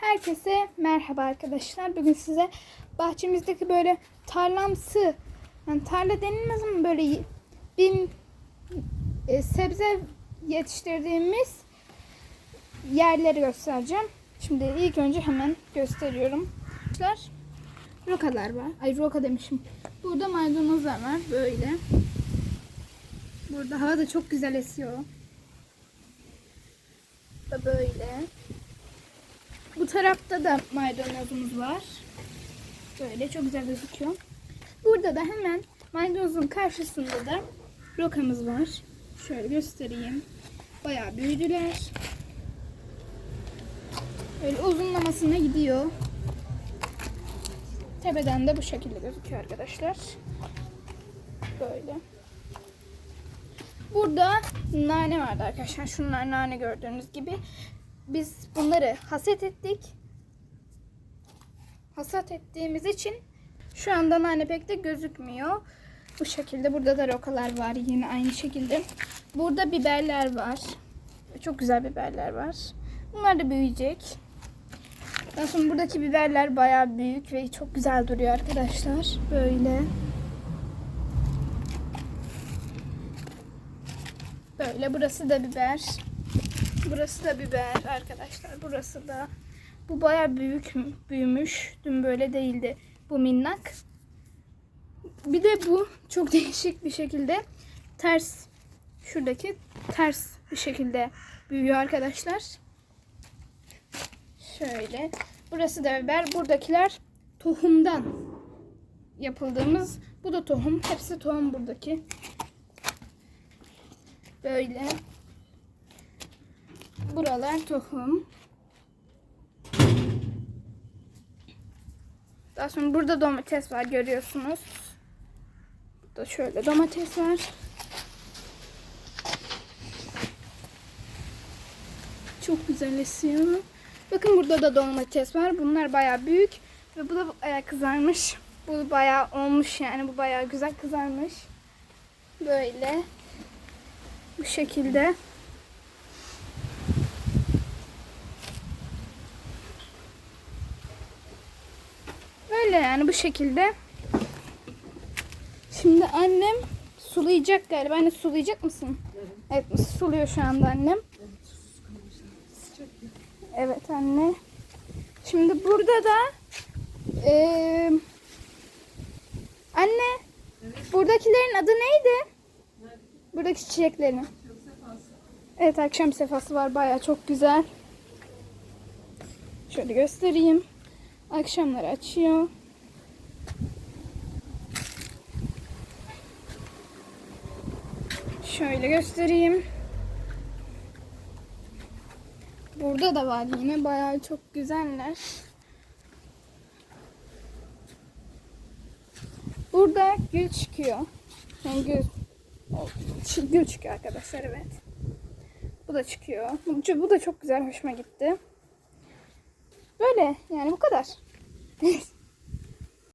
Herkese merhaba arkadaşlar. Bugün size bahçemizdeki böyle tarlamsı, yani tarla denilmez ama böyle bir e, sebze yetiştirdiğimiz yerleri göstereceğim. Şimdi ilk önce hemen gösteriyorum. Arkadaşlar, Rokalar var. Ay roka demişim. Burada maydanozlar var böyle. Burada hava da çok güzel esiyor. Da böyle. Tarafta da maydanozumuz var. Böyle çok güzel gözüküyor. Burada da hemen maydanozun karşısında da rokamız var. Şöyle göstereyim. Bayağı büyüdüler. Böyle uzunlamasına gidiyor. Tepeden de bu şekilde gözüküyor arkadaşlar. Böyle. Burada nane vardı arkadaşlar. Şunlar nane gördüğünüz gibi. Biz bunları hasat ettik. Hasat ettiğimiz için şu anda nane pek de gözükmüyor. Bu şekilde. Burada da rokalar var yine aynı şekilde. Burada biberler var. Çok güzel biberler var. Bunlar da büyüyecek. Daha sonra buradaki biberler bayağı büyük ve çok güzel duruyor arkadaşlar. Böyle. Böyle burası da biber. Burası da biber arkadaşlar. Burası da. Bu baya büyük büyümüş. Dün böyle değildi. Bu minnak. Bir de bu çok değişik bir şekilde ters şuradaki ters bir şekilde büyüyor arkadaşlar. Şöyle. Burası da biber. Buradakiler tohumdan yapıldığımız. Bu da tohum. Hepsi tohum buradaki. Böyle. Buralar tohum. Daha sonra burada domates var görüyorsunuz. Burada şöyle domates var. Çok güzel esiyor. Bakın burada da domates var. Bunlar bayağı büyük ve bu da bayağı kızarmış. Bu bayağı olmuş yani. Bu bayağı güzel kızarmış. Böyle. Bu şekilde. Böyle yani bu şekilde. Şimdi annem sulayacak galiba. Anne sulayacak mısın? Evet suluyor şu anda annem. Evet anne. Şimdi burada da eee, anne buradakilerin adı neydi? Buradaki çiçeklerin. Evet akşam sefası var baya çok güzel. Şöyle göstereyim. Akşamları açıyor. Şöyle göstereyim. Burada da var yine bayağı çok güzeller. Burada gül çıkıyor. Yani gül, gül çıkıyor arkadaşlar evet. Bu da çıkıyor. Bu, bu da çok güzel hoşuma gitti. Böyle yani bu kadar.